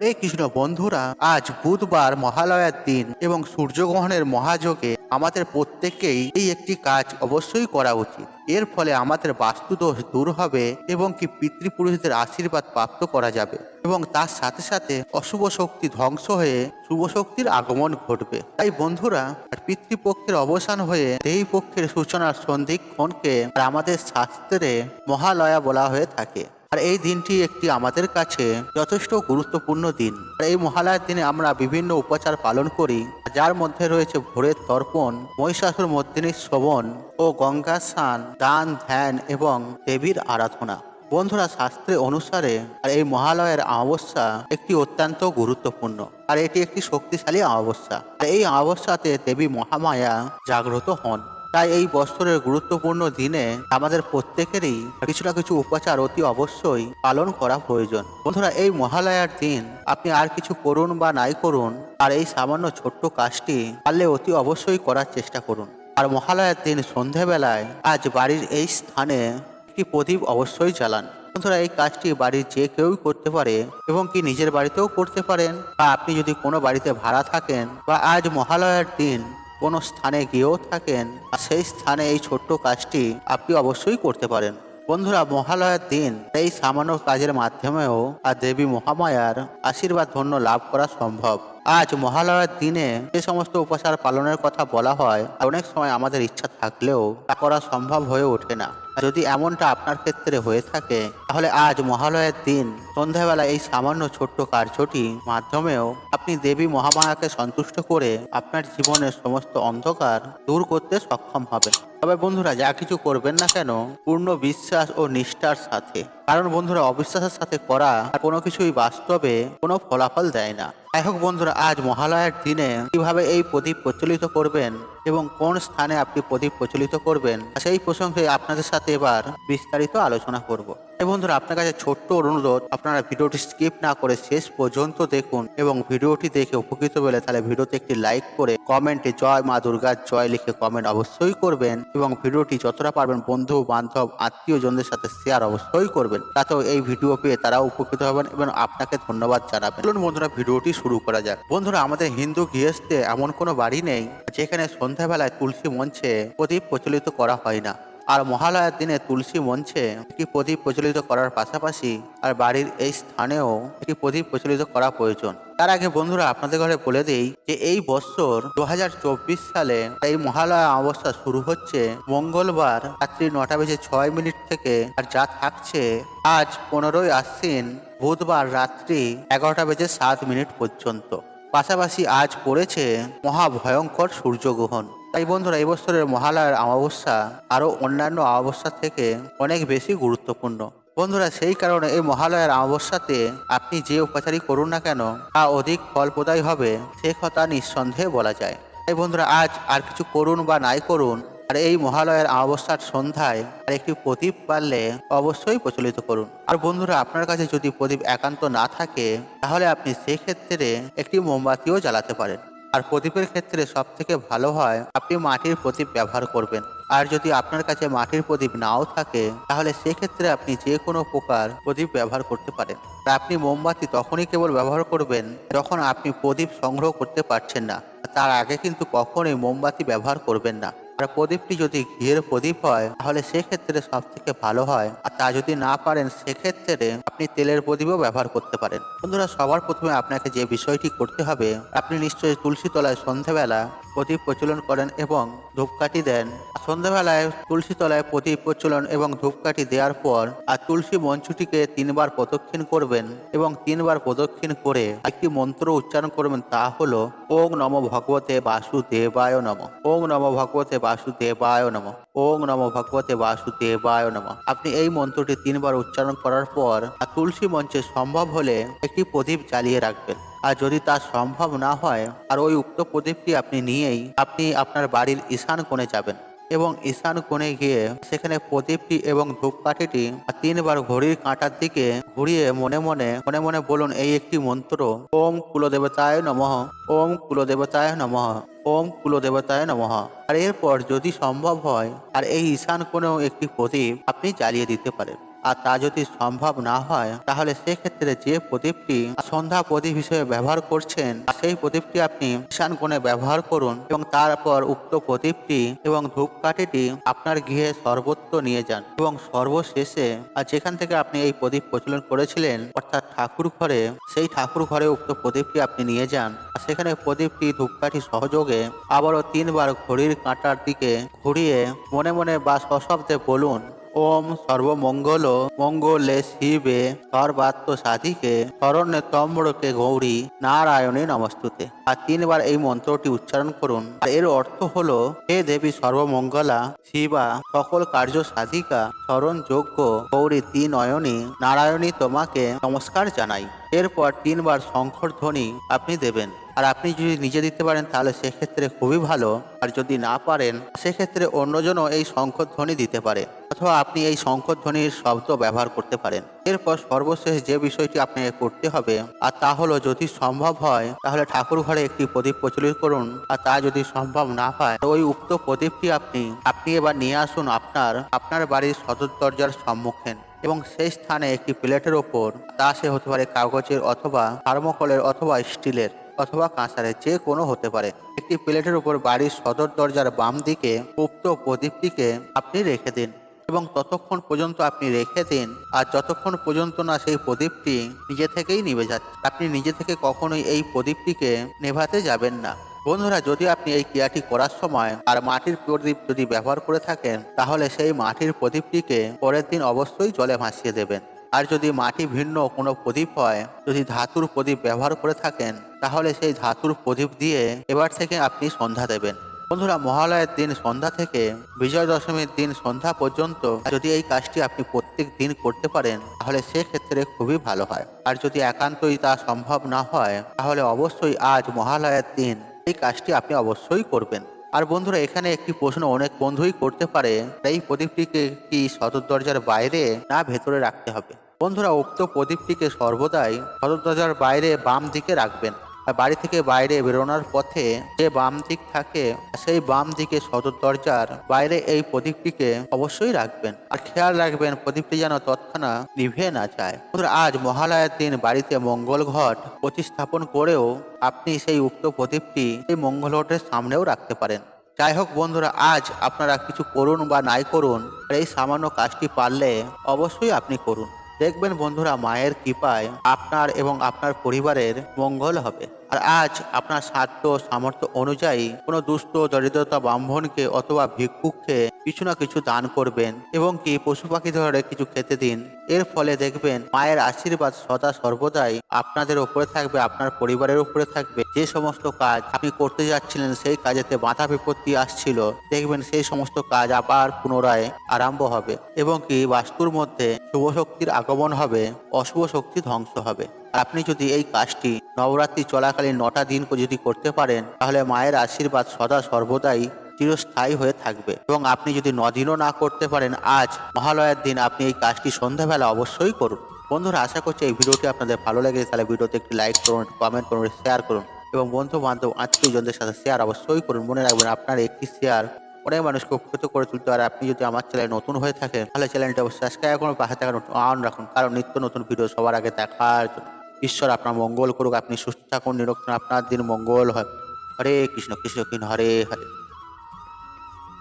এই কৃষ্ণ বন্ধুরা, আজ বুধবার মহালয়ার দিন এবং সূর্যগ্রহণের মহাযোগে আমাদের প্রত্যেককেই এই একটি কাজ অবশ্যই করা উচিত। এর ফলে আমাদের বাস্তুদোষ দূর হবে এবং কি পিতৃপুরুষদের আশীর্বাদ প্রাপ্ত করা যাবে এবং তার সাথে সাথে অশুভ শক্তি ধ্বংস হয়ে শুভ শক্তির আগমন ঘটবে। তাই বন্ধুরা পিতৃপক্ষের অবসান হয়ে এই পক্ষের সূচনার সন্ধিক্ষণকে আমাদের শাস্ত্রে মহালয়া বলা হয়ে থাকে। আর এই দিনটি একটি আমাদের কাছে যথেষ্ট গুরুত্বপূর্ণ দিন। আর এই মহালয়ার দিনে আমরা বিভিন্ন উপাচার পালন করি, যার মধ্যে রয়েছে ভোরের তর্পণ, মহিষাসুর মর্দিনীর শ্রবণ ও গঙ্গা স্নান, দান, ধ্যান এবং দেবীর আরাধনা। বন্ধুরা, শাস্ত্রে অনুসারে আর এই মহালয়ের অমাবস্যা একটি অত্যন্ত গুরুত্বপূর্ণ আর এটি একটি শক্তিশালী অমাবস্যা। এই অমাবস্যাতে দেবী মহামায়া জাগ্রত হন। তাই এই বছরের গুরুত্বপূর্ণ দিনে আমাদের প্রত্যেকেরই কিছু না কিছু উপাচার অতি অবশ্যই পালন করা প্রয়োজন। বন্ধুরা, এই মহালয়ার দিন আপনি আর কিছু করুন বা নাই করুন, আর এই সামান্য ছোট্ট কাজটি পারলে অতি অবশ্যই করার চেষ্টা করুন। আর মহালয়ার দিন সন্ধেবেলায় আজ বাড়ির এই স্থানে একটি প্রদীপ অবশ্যই জ্বালান। বন্ধুরা, এই কাজটি বাড়ির যে কেউই করতে পারে এবং কি নিজের বাড়িতেও করতে পারেন, বা আপনি যদি কোনো বাড়িতে ভাড়া থাকেন, বা আজ মহালয়ার দিন কোনো স্থানে গিয়েও থাকেন সেই স্থানে এই ছোট্ট কাজটি আপনি অবশ্যই করতে পারেন। বন্ধুরা, মহালয়ার দিন এই সামান্য কাজের মাধ্যমেও আর দেবী মহামায়ার আশীর্বাদ ধন্য লাভ করা সম্ভব। আজ মহালয়ার দিনে যে সমস্ত উপাসার পালনের কথা বলা হয়, অনেক সময় আমাদের ইচ্ছা থাকলেও তা করা সম্ভব হয়ে ওঠে না। যদি এমনটা আপনার ক্ষেত্রে হয়ে থাকে, তাহলে আজ মহালয়ার দিন, সন্ধ্যাবেলা এই সামান্য ছোট্ট কার্যটি মাধ্যমেও আপনি দেবী মহামায়াকে সন্তুষ্ট করে আপনার জীবনের সমস্ত অন্ধকার দূর করতে সক্ষম হবেন। তবে বন্ধুরা, যা কিছু করবেন না কেন, পূর্ণ বিশ্বাস ও নিষ্ঠার সাথে। কারণ বন্ধুরা, অবিশ্বাসের সাথে করা কোনো কিছুই বাস্তবে কোনো ফলাফল দেয় না। যাই হোক বন্ধুরা, আজ মহালয়ার দিনে কীভাবে এই প্রদীপ প্রচলিত করবেন এবং কোন স্থানে আপনি প্রদীপ প্রচলিত করবেন, সেই প্রসঙ্গে আপনাদের সাথে এবার বিস্তারিত আলোচনা করব। এই বন্ধুরা, আপনার কাছে ছোট্ট অনুরোধ, আপনারা ভিডিওটি স্কিপ না করে শেষ পর্যন্ত দেখুন এবং ভিডিওটি দেখে উপকৃত পেলে তাহলে ভিডিওতে একটি লাইক করে কমেন্টে জয় মা দুর্গার জয় লিখে কমেন্ট অবশ্যই করবেন এবং ভিডিওটি যতটা পারবেন বন্ধু, বান্ধব, আত্মীয়জনদের সাথে শেয়ার অবশ্যই করবেন। তাতেও এই ভিডিও পেয়ে তারাও উপকৃত হবেন এবং আপনাকে ধন্যবাদ জানাবেন। চলুন বন্ধুরা, ভিডিওটি শুরু করা যাক। বন্ধুরা, আমাদের হিন্দু গৃহস্থে এমন কোনো বাড়ি নেই যেখানে সন্ধ্যাবেলায় তুলসী মঞ্চে প্রদীপ প্রচলিত করা হয় না। আর মহালয়ার দিনে তুলসী মঞ্চে একটি প্রদীপ প্রচলিত করার পাশাপাশি আর বাড়ির এই স্থানেও একটি প্রদীপ প্রচলিত করা প্রয়োজন। তার আগে বন্ধুরা, আপনাদের ঘরে বলে দেই যে এই বছর দু হাজার চব্বিশ সালে এই মহালয়া অবস্থা শুরু হচ্ছে মঙ্গলবার রাত্রি নটা বেজে ছয় মিনিট থেকে আর যা থাকছে আজ পনেরোই আশ্বিন বুধবার রাত্রি এগারোটা বেজে সাত মিনিট পর্যন্ত। পাশাপাশি আজ পড়েছে মহাভয়ঙ্কর সূর্যগ্রহণ। তাই বন্ধুরা, এই বছরের মহালয়ার অমাবস্যা আরও অন্যান্য অমাবস্যা থেকে অনেক বেশি গুরুত্বপূর্ণ। বন্ধুরা, সেই কারণে এই মহালয়ার অমাবস্যাতে আপনি যে উপাচারই করুন না কেন, তা অধিক ফলপ্রদায়ী হবে, সে কথা নিঃসন্দেহে বলা যায়। তাই বন্ধুরা, আজ আর কিছু করুন বা নাই করুন, আর এই মহালয়ার অমাবস্যার সন্ধ্যায় আর একটি প্রদীপ পারলে অবশ্যই প্রচলিত করুন। আর বন্ধুরা, আপনার কাছে যদি প্রদীপ একান্ত না থাকে, তাহলে আপনি সেক্ষেত্রে একটি মোমবাতিও জ্বালাতে পারেন। আর প্রদীপের ক্ষেত্রে সব থেকে ভালো হয়, আপনি মাটির প্রদীপ ব্যবহার করবেন। আর যদি আপনার কাছে মাটির প্রদীপ নাও থাকে, তাহলে সেক্ষেত্রে আপনি যে কোনো প্রকার প্রদীপ ব্যবহার করতে পারেন। আর আপনি মোমবাতি তখনই কেবল ব্যবহার করবেন যখন আপনি প্রদীপ সংগ্রহ করতে পারছেন না। তার আগে কিন্তু কখনোই মোমবাতি ব্যবহার করবেন না। আর প্রদীপটি যদি ঘিয়ের প্রদীপ হয়, তাহলে সেক্ষেত্রে সব থেকে ভালো হয়। আর তা যদি না পারেন, সেক্ষেত্রে আপনি তেলের প্রদীপও ব্যবহার করতে পারেন। বন্ধুরা, সবার প্রথমে আপনাকে যে বিষয়টি করতে হবে, আপনি নিশ্চয়ই তুলসী তলায় সন্ধ্যাবেলা প্রদীপ প্রচলন করেন এবং ধূপকাঠি দেন। সন্ধ্যাবেলায় তুলসী তলায় প্রদীপ প্রচলন এবং ধূপকাঠি দেওয়ার পর, আর তুলসী মঞ্চটিকে তিনবার প্রদক্ষিণ করবেন এবং তিনবার প্রদক্ষিণ করে একটি মন্ত্র উচ্চারণ করবেন, তা হলো, ওং নম ভগবতে বাসুদেবায় নম। ওং নম ভগবতে বাসুদেবায় নম। ওং নম ভগবতে বাসুদেবায় নম। আপনি এই মন্ত্রটি তিনবার উচ্চারণ করার পর তুলসী মঞ্চে সম্ভব হলে একটি প্রদীপ জ্বালিয়ে রাখবেন। আর যদি তা সম্ভব না হয়, আর ওই উক্ত প্রদীপটি আপনি নিয়েই আপনি আপনার বাড়ির ঈশান কোণে যাবেন। এবং ঈশান কোণে গিয়ে সেখানে প্রদীপটি এবং ধূপকাঠিটি তিনবার ঘড়ির কাঁটার দিকে ঘুরিয়ে মনে মনে মনে মনে বলুন, এই একটি মন্ত্র। ওম কুলদেবতায় নমঃ। ওম কুলদেবতায় নমঃ। ওম কুলদেবতায় নমঃ। আর এরপর যদি সম্ভব হয়, আর এই ঈশান কোণেও একটি প্রদীপ আপনি জ্বালিয়ে দিতে পারেন। আর তা যদি সম্ভব না হয়, তাহলে সেক্ষেত্রে যে প্রদীপটি সন্ধ্যা প্রদীপ হিসেবে ব্যবহার করছেন সেই প্রদীপটি আপনি ঈশান কোণে ব্যবহার করুন এবং তারপর উক্ত প্রদীপটি এবং ধূপকাঠিটি আপনার গৃহে সর্বত্র নিয়ে যান এবং সর্বশেষে, আর যেখান থেকে আপনি এই প্রদীপ প্রচলন করেছিলেন, অর্থাৎ ঠাকুর ঘরে, সেই ঠাকুর ঘরে উক্ত প্রদীপটি আপনি নিয়ে যান। আর সেখানে প্রদীপটি ধূপকাঠি সহযোগে আবারও তিনবার ঘড়ির কাঁটার দিকে ঘুরিয়ে মনে মনে বা সশব্দে বলুন ওম সর্বমঙ্গল মঙ্গলে শিবে সর্বাত্ম সাধিকে, শরণ্যে তম্রকে গৌরী নারায়ণে নমস্তুতে। আর তিনবার এই মন্ত্রটি উচ্চারণ করুন। এর অর্থ হলো, হে দেবী সর্বমঙ্গলা, শিবা, সকল কার্য সাধিকা, শরণ যোগ্য, গৌরী তিন নয়নী নারায়ণী তোমাকে নমস্কার জানাই। এরপর তিনবার শঙ্কর ধ্বনি আপনি দেবেন। আর আপনি যদি নিজে দিতে পারেন, তাহলে সেক্ষেত্রে খুবই ভালো। আর যদি না পারেন, সেক্ষেত্রে অন্যজনও এই শঙ্খধ্বনি দিতে পারে, অথবা আপনি এই শঙ্খধ্বনির শব্দ ব্যবহার করতে পারেন। এরপর সর্বশেষ যে বিষয়টি আপনাকে করতে হবে, আর তা হলো যদি সম্ভব হয়, তাহলে ঠাকুর ঘরে একটি প্রদীপ প্রচলিত করুন, আর তা যদি সম্ভব না হয় ওই উক্ত প্রদীপটি আপনি আপনি এবার নিয়ে আসুন আপনার আপনার বাড়ির সদর দরজার সম্মুখীন এবং সেই স্থানে একটি প্লেটের ওপর, তা সে হতে পারে কাগজের অথবা থার্মোকলের অথবা স্টিলের। অথবা কাঁসারের যে কোনো হতে পারে। একটি প্লেটের উপর বাড়ির সদর দরজার বাম দিকে উক্ত প্রদীপটিকে আপনি রেখে দিন এবং ততক্ষণ পর্যন্ত আপনি রেখে দিন আর যতক্ষণ পর্যন্ত না সেই প্রদীপটি নিজে থেকেই নিভে যাচ্ছে। আপনি নিজে থেকে কখনোই এই প্রদীপটিকে নেভাতে যাবেন না। বন্ধুরা, যদি আপনি এই ক্রিয়াটি করার সময় আর মাটির প্রদীপ যদি ব্যবহার করে থাকেন, তাহলে সেই মাটির প্রদীপটিকে পরের দিন অবশ্যই জলে ভাসিয়ে দেবেন। আর যদি মাটি ভিন্ন কোনো প্রদীপ হয়, যদি ধাতুর প্রদীপ ব্যবহার করে থাকেন, তাহলে সেই ধাতুর প্রদীপ দিয়ে এবার থেকে আপনি সন্ধ্যা দেবেন। বন্ধুরা, মহালয়ের দিন সন্ধ্যা থেকে বিজয় দশমীর দিন সন্ধ্যা পর্যন্ত যদি এই কাজটি আপনি প্রত্যেক দিন করতে পারেন, তাহলে সেক্ষেত্রে খুবই ভালো হয়। আর যদি একান্তই তা সম্ভব না হয়, তাহলে অবশ্যই আজ মহালয়ের দিন এই কাজটি আপনি অবশ্যই করবেন। আর বন্ধুরা, এখানে একটি প্রশ্ন অনেক বন্ধুই করতে পারে এই প্রদীপটিকে কি সদর দরজার বাইরে না ভেতরে রাখতে হবে? বন্ধুরা, উক্ত প্রদীপটিকে সর্বদাই সদর দরজার বাইরে বাম দিকে রাখবেন। বাড়ি থেকে বাইরে বেরোনোর পথে যে বাম দিক থাকে, সেই বাম দিকে সদর দরজার বাইরে এই প্রদীপটিকে অবশ্যই রাখবেন। আর খেয়াল রাখবেন, প্রদীপটি যেন তৎক্ষণাৎ নিভে না যায়। আজ মহালয়ার দিন বাড়িতে মঙ্গল ঘট প্রতিস্থাপন করেও আপনি সেই উক্ত প্রদীপটি এই মঙ্গল ঘটের সামনেও রাখতে পারেন। যাই হোক বন্ধুরা, আজ আপনারা কিছু করুন বা নাই করুন এই সামান্য কাজটি পারলে অবশ্যই আপনি করুন। দেখবেন বন্ধুরা, মায়ের কৃপায় আপনার এবং আপনার পরিবারের মঙ্গল হবে। আর আজ আপনার সাধ্য সামর্থ্য অনুযায়ী কোনো দুস্থ দরিদ্রতা, ব্রাহ্মণকে অথবা ভিক্ষুককে কিছু না কিছু দান করবেন এবং কি পশু পাখি ধরে কিছু খেতে দিন। এর ফলে দেখবেন মায়ের আশীর্বাদ সদা সর্বদাই আপনাদের উপরে থাকবে, আপনার পরিবারের উপরে থাকবে। যে সমস্ত কাজ আপনি করতে যাচ্ছিলেন, সেই কাজেতে বাধা বিপত্তি আসছিল। দেখবেন সেই সমস্ত কাজ আবার পুনরায় আরম্ভ হবে এবং কি বাস্তুর মধ্যে শুভ শক্তির আগমন হবে, অশুভ শক্তি ধ্বংস হবে। আপনি যদি এই কাজটি নবরাত্রি চলাকালীন নটা দিন যদি করতে পারেন, তাহলে মায়ের আশীর্বাদ সদা সর্বদাই চিরস্থায়ী হয়ে থাকবে। এবং আপনি যদি নদিনও না করতে পারেন, আজ মহালয়ার দিন আপনি এই কাজটি সন্ধ্যাবেলা অবশ্যই করুন। বন্ধুরা, আশা করছি এই ভিডিওটি আপনাদের ভালো লেগেছে। তাহলে ভিডিওতে একটি লাইক করুন কমেন্ট করুন শেয়ার করুন। এবং বন্ধু বান্ধব আত্মীয় জনদের সাথে শেয়ার অবশ্যই করুন। মনে রাখবেন, আপনার একটি শেয়ার অনেক মানুষকে উপকৃত করে তুলতে পারে। আপনি যদি আমার চ্যানেল নতুন হয়ে থাকেন, তাহলে চ্যানেলটা অবশ্যই সাবস্ক্রাইব করুন, পাশে থাকা অন রাখুন। কারণ নিত্য নতুন ভিডিও সবার আগে দেখার জন্য। ঈশ্বর আপনার মঙ্গল করুক, আপনি সুস্থ থাকুন, নিরক্ষণ আপনার দিন মঙ্গল হয়। হরে কৃষ্ণ কৃষ্ণ কৃষ্ণ, হরে হরে।